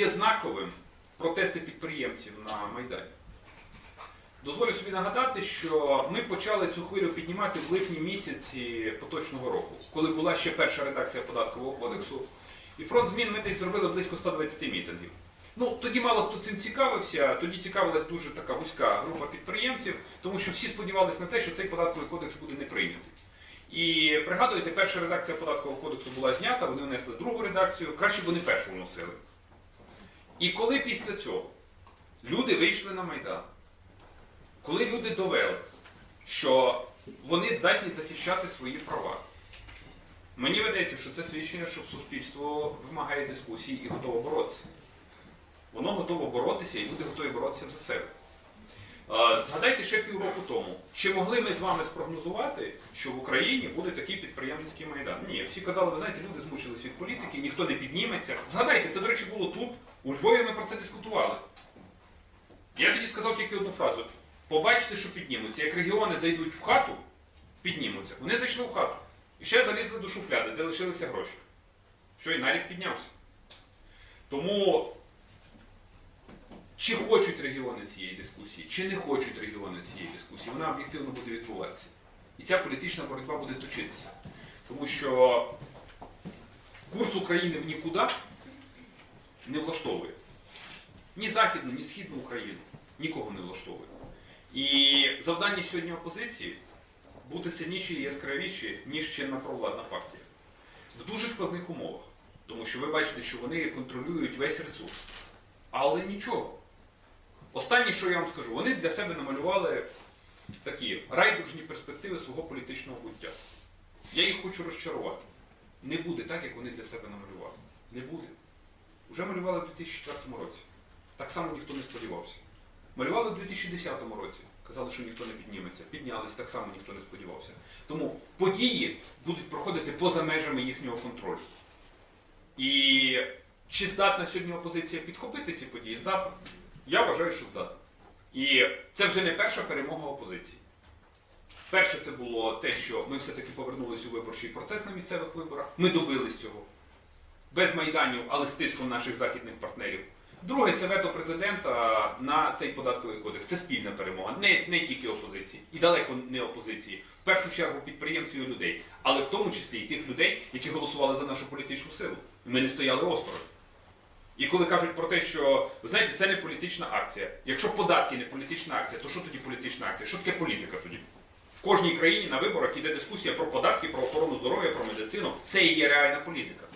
є знаковим протести підприємців на Майдані. Дозволю собі нагадати, що ми почали цю хвилю піднімати в липні місяці поточного року, коли була ще перша редакція податкового кодексу. І фронт змін ми десь зробили близько 120 мітингів. Ну, тоді мало хто цим цікавився, тоді цікавилась дуже така вузька група підприємців, тому що всі сподівалися на те, що цей податковий кодекс буде не прийнятий. І пригадуєте, перша редакція податкового кодексу була знята, вони внесли другу редакцію, краще б вони першу вносили. І коли після цього люди вийшли на Майдан, коли люди довели, що вони здатні захищати свої права, мені видається, що це свідчення, що суспільство вимагає дискусії і готово боротися. Воно готово боротися і люди готові боротися за себе. Згадайте ще півроку тому, чи могли ми з вами спрогнозувати, що в Україні буде такий підприємницький майдан? Ні, всі казали, ви знаєте, люди змучились від політики, ніхто не підніметься. Згадайте, це, до речі, було тут. У Львові ми про це дискутували. Я тоді сказав тільки одну фразу: побачите, що піднімуться. Як регіони зайдуть в хату, піднімуться. Вони зайшли в хату. І ще залізли до шуфляди, де лишилися гроші. Що і налік піднявся. Тому чи хочуть регіони цієї дискусії, чи не хочуть регіони цієї дискусії, вона об'єктивно буде відбуватися. І ця політична боротьба буде точитися. Тому що курс України в нікуди не влаштовує. Ні Західну, ні Східну Україну. Нікого не влаштовує. І завдання сьогодні опозиції бути сильніші і яскравіші, ніж чинна провладна партія. В дуже складних умовах. Тому що ви бачите, що вони контролюють весь ресурс. Але нічого. Останнє, що я вам скажу, вони для себе намалювали такі райдужні перспективи свого політичного буття. Я їх хочу розчарувати. Не буде так, як вони для себе намалювали. Не буде. Уже малювали в 2004 році. Так само ніхто не сподівався. Малювали в 2010 році. Казали, що ніхто не підніметься. Піднялись, так само ніхто не сподівався. Тому події будуть проходити поза межами їхнього контролю. І чи здатна сьогодні опозиція підхопити ці події? Здатна. Я вважаю, що здатна. І це вже не перша перемога опозиції. Перше, це було те, що ми все-таки повернулися у виборчий процес на місцевих виборах. Ми добились цього. Без майданів, але з тиском наших західних партнерів. Друге, це вето президента на цей податковий кодекс. Це спільна перемога, не, не тільки опозиції, і далеко не опозиції. В першу чергу підприємців і людей, але в тому числі і тих людей, які голосували за нашу політичну силу. Ми не стояли осторонь. І коли кажуть про те, що ви знаєте, це не політична акція. Якщо податки не політична акція, то що тоді політична акція? Що таке політика тоді? В кожній країні на виборах іде дискусія про податки, про охорону здоров'я, про медицину. Це і є реальна політика.